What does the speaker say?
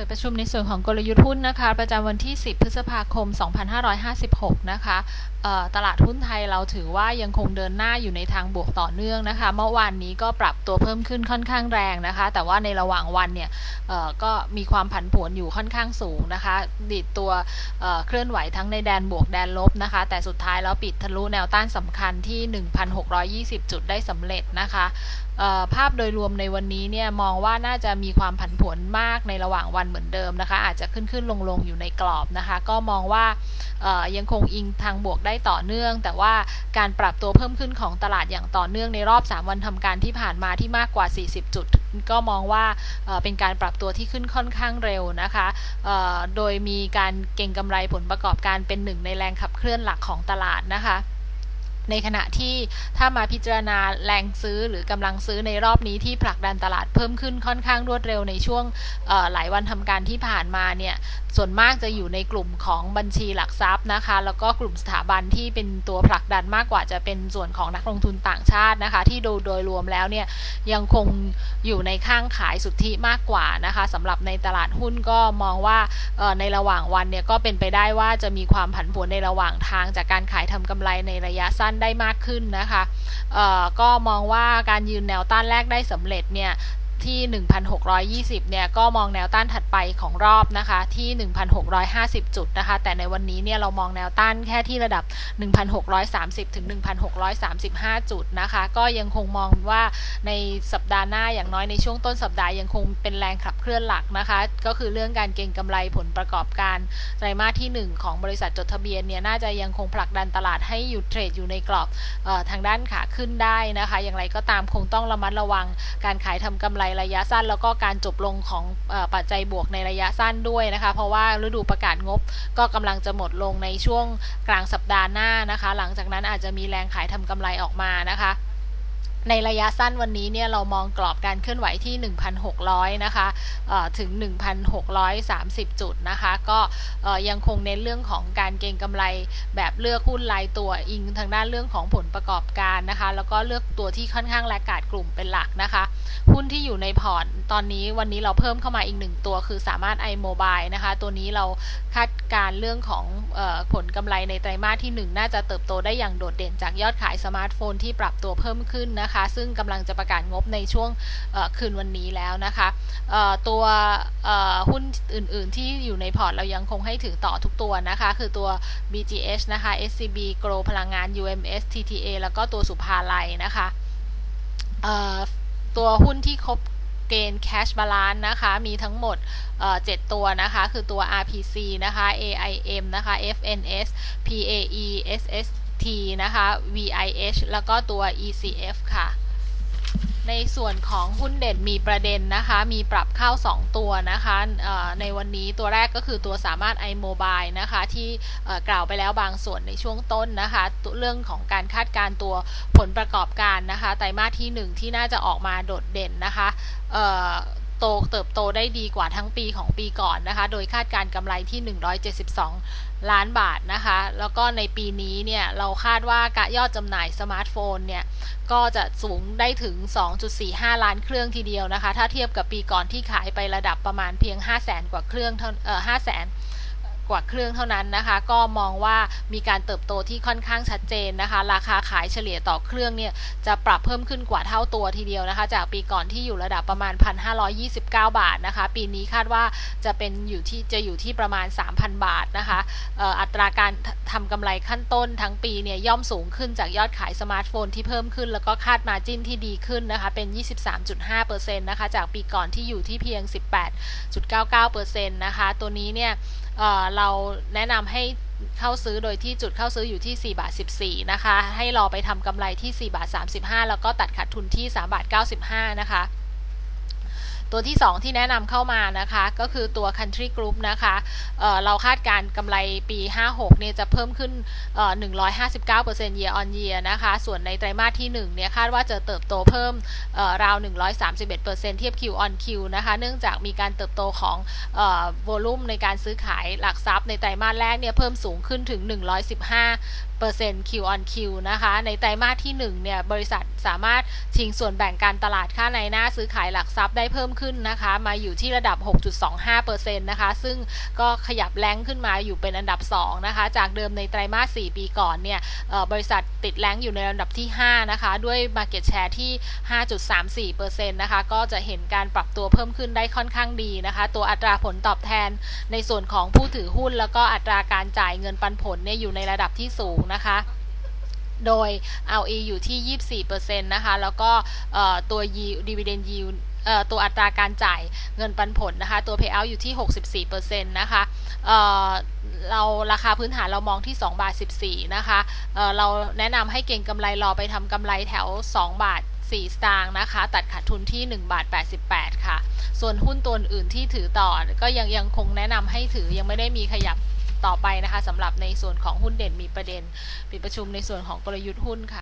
ปิดประชุมในส่วนของกลยุทธ์หุ้นนะคะ ประจำวันที่ 10 พฤษภาคม 2556 นะคะเอ่อตลาดหุ้นไทยเราถือว่ายังคงเดินหน้าอยู่ในทางบวกต่อเนื่องนะคะ เมื่อวานนี้ก็ปรับตัวเพิ่มขึ้นค่อนข้างแรงนะคะ แต่ว่าในระหว่างวันเนี่ยก็มีความผันผวนอยู่ค่อนข้างสูงนะคะ ดิดตัวเเคลื่อนไหวทั้งในแดนบวกแดนลบนะคะ แต่สุดท้ายแล้วปิดทะลุแนวต้านสำคัญที่ 1,620 จุดได้สำเร็จนะคะภาพโดยรวมในวันนี้เนี่ยมองว่าน่าจะมีความผันผวนมากในระหว่างวันเหมือนเดิมนะคะ อาจจะขึ้นขึ้นลงลงอยู่ในกรอบนะคะ ก็มองว่ายังคงอิงทางบวกได้ต่อเนื่อง แต่ว่าการปรับตัวเพิ่มขึ้นของตลาดอย่างต่อเนื่องในรอบ 3 วันทำการที่ผ่านมาที่มากกว่า 40 จุด ก็มองว่าเป็นการปรับตัวที่ขึ้นค่อนข้างเร็วนะคะ โดยมีการเก็งกำไรผลประกอบการเป็นหนึ่งในแรงขับเคลื่อนหลักของตลาดนะคะ ในขณะที่ถ้ามาพิจารณาแรงซื้อหรือกำลังซื้อในรอบนี้ที่ผลักดันตลาดเพิ่มขึ้นค่อนข้างรวดเร็วในช่วงหลายวันทำการที่ผ่านมาเนี่ยส่วนมากจะอยู่ในกลุ่มของบัญชีหลักทรัพย์นะคะ แล้วก็กลุ่มสถาบันที่เป็นตัวผลักดันมากกว่าจะเป็นส่วนของนักลงทุนต่างชาตินะคะ ที่ดูโดยรวมแล้วเนี่ยยังคงอยู่ในข้างขายสุทธิมากกว่านะคะสำหรับในตลาดหุ้นก็มองว่าในระหว่างวันเนี่ยก็เป็นไปได้ว่าจะมีความผันผวนในระหว่างทางจากการขายทำกำไรในระยะสั้นได้มากขึ้นนะคะเอ่อก็มองว่าการยืนแนวต้านแรกได้สำเร็จเนี่ย ที่ 1,620 เนี่ย ก็มองแนวต้านถัดไปของรอบนะคะที่ 1,650 จุดนะคะ แต่ในวันนี้เนี่ยเรามองแนวต้านแค่ที่ระดับ 1,630 ถึง 1,635 จุดนะคะ ก็ยังคงมองว่าในสัปดาห์หน้าอย่างน้อยในช่วงต้นสัปดาห์ยังคงเป็นแรงขับเคลื่อนหลักนะคะ ก็คือเรื่องการเก็งกำไรผลประกอบการไตรมาสที่ 1 ของบริษัทจดทะเบียนเนี่ยน่าจะยังคงผลักดันตลาดให้อยู่เทรดอยู่ในกรอบออทางด้านขาขึ้นได้นะคะ อย่างไรก็ตามคงต้องระมัดระวังการขายทำกำไรระยะสั้น แล้วก็การจบลงของอปัจจัยบวกในระยะสั้นด้วยนะคะ เพราะว่าฤดูประกาศงบก็กำลังจะหมดลงในช่วงกลางสัปดาห์หน้านะคะ หลังจากนั้นอาจจะมีแรงขายทำกำไรออกมานะคะ ในระยะสั้นวันนี้เนี่ยเรามองกรอบการเคลื่อนไหวที่ 1,600 นะคะถึง 1,630 จุดนะคะ ก็ยังคงเน้นเรื่องของการเก็งกำไรแบบเลือกหุ้นรายตัวอิงทางด้านเรื่องของผลประกอบการนะคะ แล้วก็เลือกตัวที่ค่อนข้างแลกาดกลุ่มเป็นหลักนะคะ หุ้นที่อยู่ในพอร์ตตอนนี้วันนี้เราเพิ่มเข้ามาอีกหนึ่งตัวคือสามารถ iMobile นะคะ ตัวนี้เราคาดการเรื่องของออผลกำไรในไตรมาสที่ 1 น่าจะเติบโตได้อย่างโดดเด่นจากยอดขายสมาร์ทโฟนที่ปรับตัวเพิ่มขึ้นนะคะซึ่งกำลังจะประกาศงบในช่วงคืนวันนี้แล้วนะคะตัวหุ้นอื่น ๆ ที่อยู่ในพอร์ตเรายังคงให้ถือต่อทุกตัวนะคะ คือตัว BGH นะคะ SCB g r o พลังงาน UMS TTA แล้วก็ตัวสุภาลัยนะคะตัวหุ้นที่ครบเกณฑ์ cash balance นะคะ มีทั้งหมดเอ่อ7ตัวนะคะ คือตัว RPC นะคะ AIM นะคะ FNS PAE SST นะคะ VIH แล้วก็ตัว ECF ค่ะ ในส่วนของหุ้นเด่นมีประเด็นนะคะ มีปรับเข้า 2 ตัวนะคะในวันนี้ตัวแรกก็คือตัวสามารถ iMobile นะคะ ที่กล่าวไปแล้วบางส่วนในช่วงต้นนะคะ เรื่องของการคาดการตัวผลประกอบการนะคะ ไตรมาสที่ 1 ที่น่าจะออกมาโดดเด่นนะคะ โตเติบโตได้ดีกว่าทั้งปีของปีก่อนนะคะ โดยคาดการกำไรที่ 172 ล้านบาทนะคะ แล้วก็ในปีนี้เนี่ย เราคาดว่ากะยอดจำหน่ายสมาร์ทโฟนเนี่ย ก็จะสูงได้ถึง 2.45 ล้านเครื่องทีเดียวนะคะ ถ้าเทียบกับปีก่อนที่ขายไประดับประมาณเพียง 5 0 0แสนกว่าเครื่องเท่าเอ่อ5 0 0แสน กว่าเครื่องเท่านั้นนะคะ ก็มองว่ามีการเติบโตที่ค่อนข้างชัดเจนนะคะ ราคาขายเฉลี่ยต่อเครื่องเนี่ยจะปรับเพิ่มขึ้นกว่าเท่าตัวทีเดียวนะคะ จากปีก่อนที่อยู่ระดับประมาณ 1,529 บาทนะคะ ปีนี้คาดว่าจะเป็นอยู่ที่จะอยู่ที่ประมาณ 3,000 บาทนะคะอัตราการทำกำไรขั้นต้นทั้งปีเนี่ยย่อมสูงขึ้นจากยอดขายสมาร์ทโฟนที่เพิ่มขึ้น แล้วก็คาดมาจิ้นที่ดีขึ้นนะคะ เป็น 23.5%นะคะ จากปีก่อนที่อยู่ที่เพียง 18.99%นะคะ ตัวนี้เนี่ย เราแนะนำให้เข้าซื้อโดยที่จุดเข้าซื้ออยู่ที่ 4 บาท 14 นะคะ ให้รอไปทำกำไรที่ 4 บาท 35 แล้วก็ตัดขาดทุนที่ 3 บาท 95 นะคะ ตัวที่ 2 ที่แนะนำเข้ามานะคะ ก็คือตัว Country Group นะคะเเราคาดการกำไรปี 56 เนี่ยจะเพิ่มขึ้น 159% year on year นะคะ ส่วนในไตรมาสที่ 1 เนี่ยคาดว่าจะเติบโตเพิ่มราว 131%เทียบ Q on Q นะคะ เนื่องจากมีการเติบโตของเอ่อ volume ในการซื้อขายหลักทรัพย์ในไตรมาสแรกเนี่ยเพิ่มสูงขึ้นถึง 115 เปอร์เซ็นต์ Q on Q นะคะ ในไตรมาสที่ 1 เนี่ย บริษัทสามารถชิงส่วนแบ่งการตลาดค่าในหน้าซื้อขายหลักทรัพย์ได้เพิ่มขึ้นนะคะ มาอยู่ที่ระดับ 6.25%นะคะ ซึ่งก็ขยับแรงขึ้นมาอยู่เป็นอันดับ 2 นะคะ จากเดิมในไตรมาส 4 ปีก่อนเนี่ยบริษัทติดแรงอยู่ในลำดับที่ 5 นะคะ ด้วย Market Share ที่ 5.34%นะคะ ก็จะเห็นการปรับตัวเพิ่มขึ้นได้ค่อนข้างดีนะคะ ตัวอัตราผลตอบแทนในส่วนของผู้ถือหุ้น แล้วก็อัตราการจ่ายเงินปันผลเนี่ยอยู่ในระดับที่สูงนะคะ โดย ROE อยู่ที่ 24%นะคะ แล้วก็ตัว yield dividend yield เอ่อตัวอัตราการจ่ายเงินปันผลนะคะ ตัว payout อยู่ที่ 64%นะคะเเราราคาพื้นฐานเรามองที่ 2 บาท 14 นะคะเเราแนะนำให้เก็งกำไรรอไปทำกำไรแถว 2 บาท 4 สตางค์นะคะ ตัดขาดทุนที่ 1 บาท 88 ค่ะ ส่วนหุ้นตัวอื่นที่ถือต่อ ก็ยังยังคงแนะนำให้ถือยังไม่ได้มีขยับ ต่อไปนะคะสำหรับในส่วนของหุ้นเด่นมีประเด็น ปิดประชุมในส่วนของกลยุทธ์หุ้นค่ะ